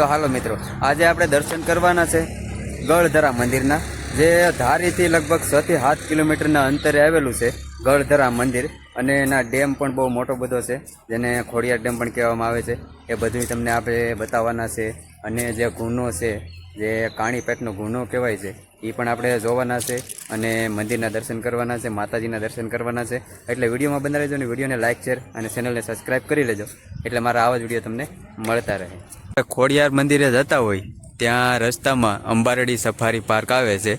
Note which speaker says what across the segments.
Speaker 1: તો હાલો મિત્રો, આજે આપણે દર્શન કરવાના છે ગળધરા મંદિરના, જે ધારીથી લગભગ છ થી સાત કિલોમીટરના અંતરે આવેલું છે ગળધરા મંદિર. અને એના ડેમ પણ બહુ મોટો બધો છે, જેને ખોડિયાર ડેમ પણ કહેવામાં આવે છે. એ બધું તમને આપણે બતાવવાના છે. અને જે ગુનો છે, જે કાણીપેટનો ગુનો કહેવાય છે એ પણ આપણે જોવાના છે અને મંદિરના દર્શન કરવાના છે, માતાજીના દર્શન કરવાના છે. એટલે વિડીયોમાં બંધ રહેજો અને વિડીયોને લાઇક શેર અને ચેનલને સબસ્ક્રાઈબ કરી લેજો. એટલે મારા આવા જ વીડિયો તમને મળતા રહે. ખોડિયાર મંદિરે જતા હોય, ત્યાં રસ્તામાં અંબારડી સફારી પાર્ક આવે છે,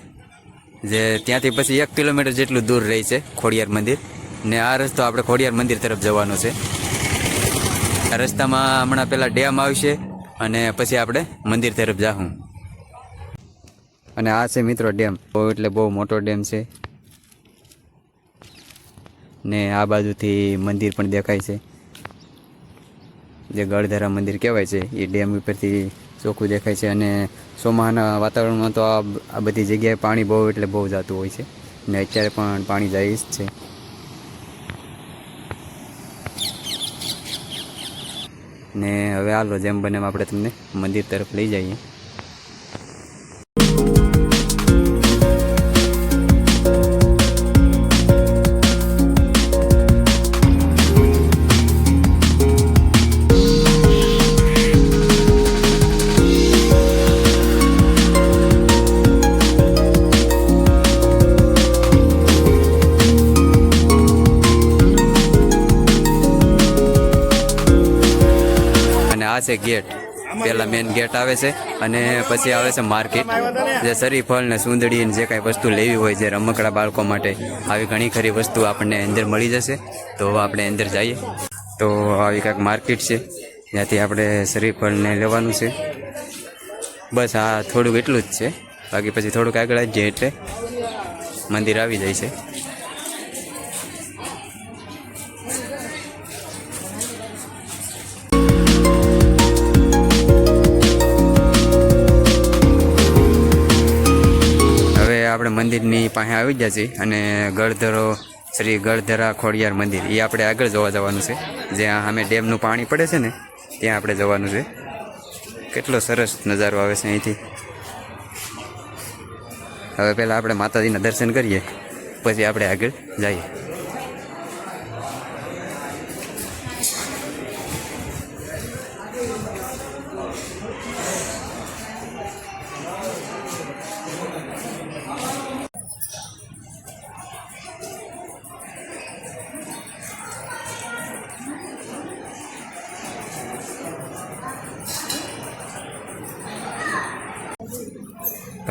Speaker 1: જે ત્યાંથી પછી એક કિલોમીટર જેટલું દૂર રહી છે ખોડિયાર મંદિર. ને આ રસ્તો આપણે ખોડિયાર મંદિર તરફ જવાનો છે. રસ્તામાં હમણાં પહેલાં ડેમ આવશે અને પછી આપણે મંદિર તરફ જાઉં અને આ છે મિત્રો ડેમ. બહુ એટલે બહુ મોટો ડેમ છે. ને આ બાજુથી મંદિર પણ દેખાય છે. જે ગળધરા મંદિર કહેવાય છે, એ ડેમ ઉપરથી ચોખ્ખું દેખાય છે અને ચોમાહાના વાતાવરણમાં તો આ બધી જગ્યાએ પાણી બહુ એટલે બહુ જતું હોય છે. ને અત્યારે પણ પાણી જાય જ છે. ને હવે હાલો જેમ બને આપણે તમને મંદિર તરફ લઈ જઈએ. આ છે ગેટ. પેલા મેન ગેટ આવે છે અને પછી આવે છે માર્કેટ જે શરીફળ ને સુંદડી ને જે કાંઈ વસ્તુ લેવી હોય જે રમકડા બાળકો માટે આવી ઘણી ખરી વસ્તુ આપણને અંદર મળી જશે. તો આપણે અંદર જઈએ. તો આવી કાંઈક માર્કેટ છે. જ્યાંથી આપણે શરીફળને લેવાનું છે. બસ આ થોડુંક એટલું જ છે. બાકી પછી થોડુંક આગળ જઈએ એટલે મંદિર આવી જાય છે. મંદિરની પાસે આવી ગયા છીએ અને ગળધરો, શ્રી ગળધરા ખોડિયાર મંદિર, એ આપણે આગળ જોવા જવાનું છે. જ્યાં સામે ડેમનું પાણી પડે છે ને, ત્યાં આપણે જવાનું છે. કેટલો સરસ નજારો આવે છે અહીંથી. હવે પહેલાં આપણે માતાજીના દર્શન કરીએ, પછી આપણે આગળ જઈએ.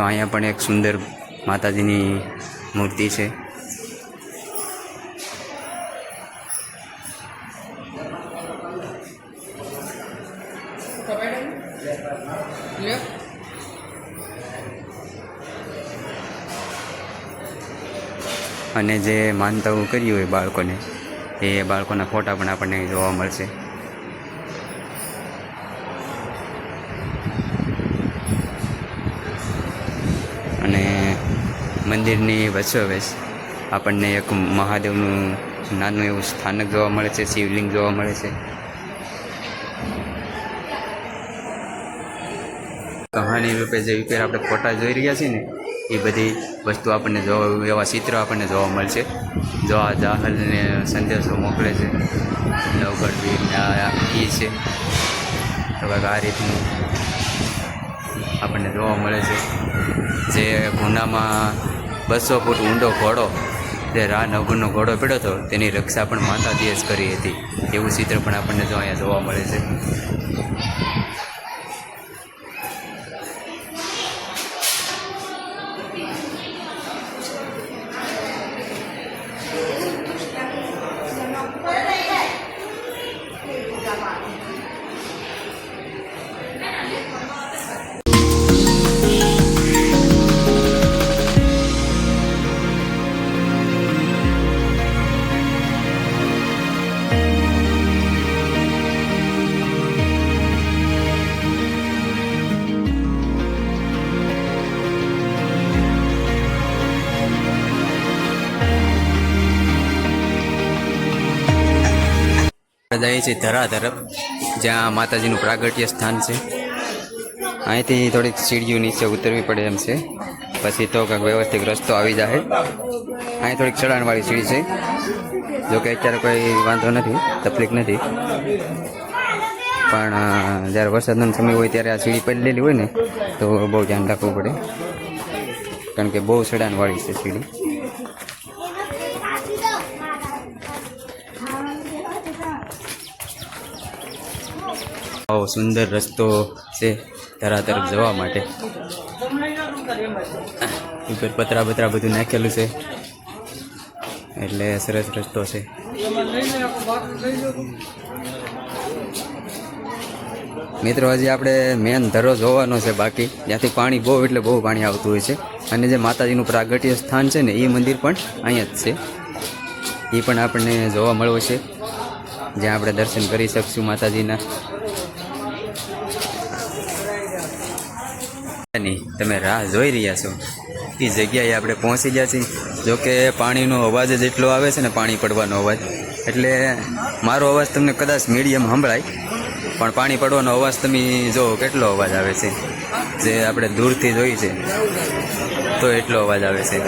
Speaker 1: તો અહીંયા પણ એક સુંદર માતાજીની મૂર્તિ છે. અને જે માનતાઓ કર્યું હોય બાળકોને, એ બાળકોના ફોટા પણ આપણને જોવા મળશે. મંદિરની વચ્ચોવચ આપણને એક મહાદેવનું નાનું એવું સ્થાનક જોવા મળે છે, શિવલિંગ જોવા મળે છે. કહાની રૂપે જે ઉપર આપણે ફોટા જોઈ રહ્યા છીએ ને, એ બધી વસ્તુ આપણને જોવા, એવા ચિત્રો આપણને જોવા મળશે જો આ જાહલને સંદેશો મોકલે છે નવગઢ વીર ને આ એ છે. આ રીતનું આપણને જોવા મળે છે. જે ગુનામાં બસો ફૂટ ઊંડો ઘોડો જે રા નવગુણનો ઘોડો પડ્યો હતો. તેની રક્ષા પણ માતાજીએ જ કરી હતી. એવું ચિત્ર પણ આપણને જો અહીંયા જોવા મળે છે. જઈએ છીએ ધરા તરફ જ્યાં માતાજીનું પ્રાગટ્ય સ્થાન છે. અહીંથી થોડીક સીડીઓ નીચે ઉતરવી પડે એમ છે. પછી તો કંઈક વ્યવસ્થિત રસ્તો આવી જાય. અહીં થોડીક ચડાણવાળી સીડી છે. જો કે અત્યારે કોઈ વાંધો નથી, તકલીફ નથી. પણ જ્યારે વરસાદનો સમય હોય ત્યારે આ સીડી પડેલી હોય ને, તો બહુ ધ્યાન રાખવું પડે. કારણ કે બહુ ચડાણવાળી છે સીડી. આવો સુંદર રસ્તો છે ધરા તરફ જવા માટે. ઉપર પતરા બતરા બધું નાખેલું છે. એટલે સરસ રસ્તો છે. મિત્રો હજી આપણે મેન ધરો જોવાનો છે બાકી. જ્યાંથી પાણી બહુ એટલે બહુ પાણી આવતું હોય છે. અને જે માતાજીનું પ્રાગટ્ય સ્થાન છે ને, એ મંદિર પણ અહીંયા જ છે. એ પણ આપણને જોવા મળવું છે. જ્યાં આપણે દર્શન કરી શકશું માતાજીના. ની તમે રાહ જોઈ રહ્યા છો. એ જગ્યાએ આપણે પહોંચી ગયા છીએ. જોકે પાણીનો અવાજ જ એટલો આવે છે ને પાણી પડવાનો અવાજ. એટલે મારો અવાજ તમને કદાચ મીડિયમ સંભળાય, પણ પાણી પડવાનો અવાજ તમે જો કેટલો અવાજ આવે છે? જે આપણે દૂરથી જોઈ છે, તો એટલો અવાજ આવે છે.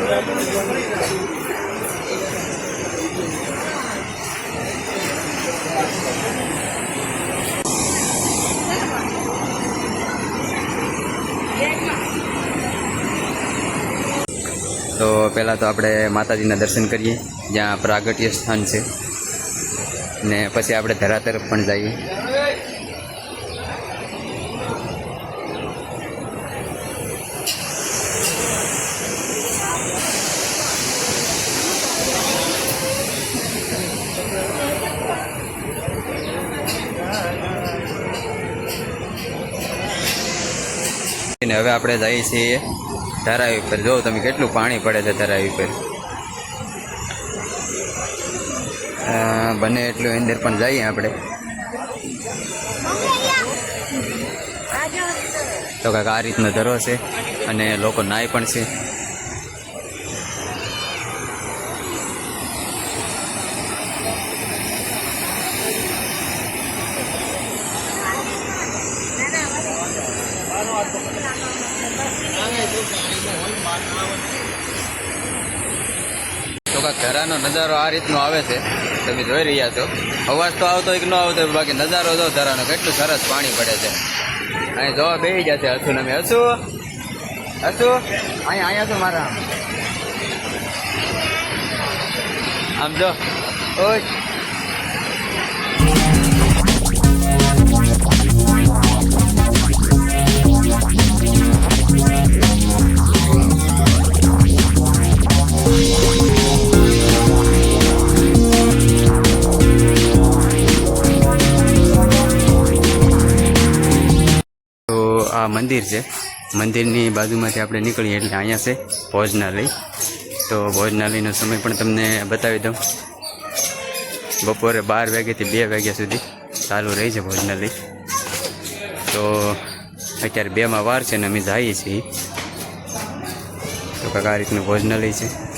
Speaker 1: તો પહેલાં તો આપણે માતાજીના દર્શન કરીએ, જ્યાં પ્રાગટ્ય સ્થાન છે. ને પછી આપણે ધરા તરફ પણ જઈએ. હવે આપણે જઈએ છીએ ધરાવી ઉપર. જો તમે કેટલું પાણી પડે છે ધરાવી પર બને એટલું અંદર પણ જઈએ આપણે. તો કાંઈક આ રીતનો ધરો છે અને લોકો નાય પણ છે. ધરાનો નજારો આ રીતનો આવે છે. તમે જોઈ રહ્યા છો. અવાજ તો આવતો એક ન આવતો બાકી નજારો જો ધરાનો કેટલું સરસ પાણી પડે છે. અહીં જોવા બેસી જશે હસુ તમે હસુ હસુ અહીંયા અહીંયા છો મારા. આમ જો. ઓય. આ મંદિર છે. મંદિરની બાજુમાંથી આપણે નીકળીએ એટલે અહીંયા છે ભોજનાલય. તો ભોજનાલયનો સમય પણ તમને બતાવી દઉં. બપોરે બાર વાગ્યાથી બે વાગ્યા સુધી ચાલુ રહે છે ભોજનાલય. તો અત્યારે બેમાં વાર છે ને અમે જઈએ છીએ. તો કાંઈક આ રીતનું ભોજનાલય છે.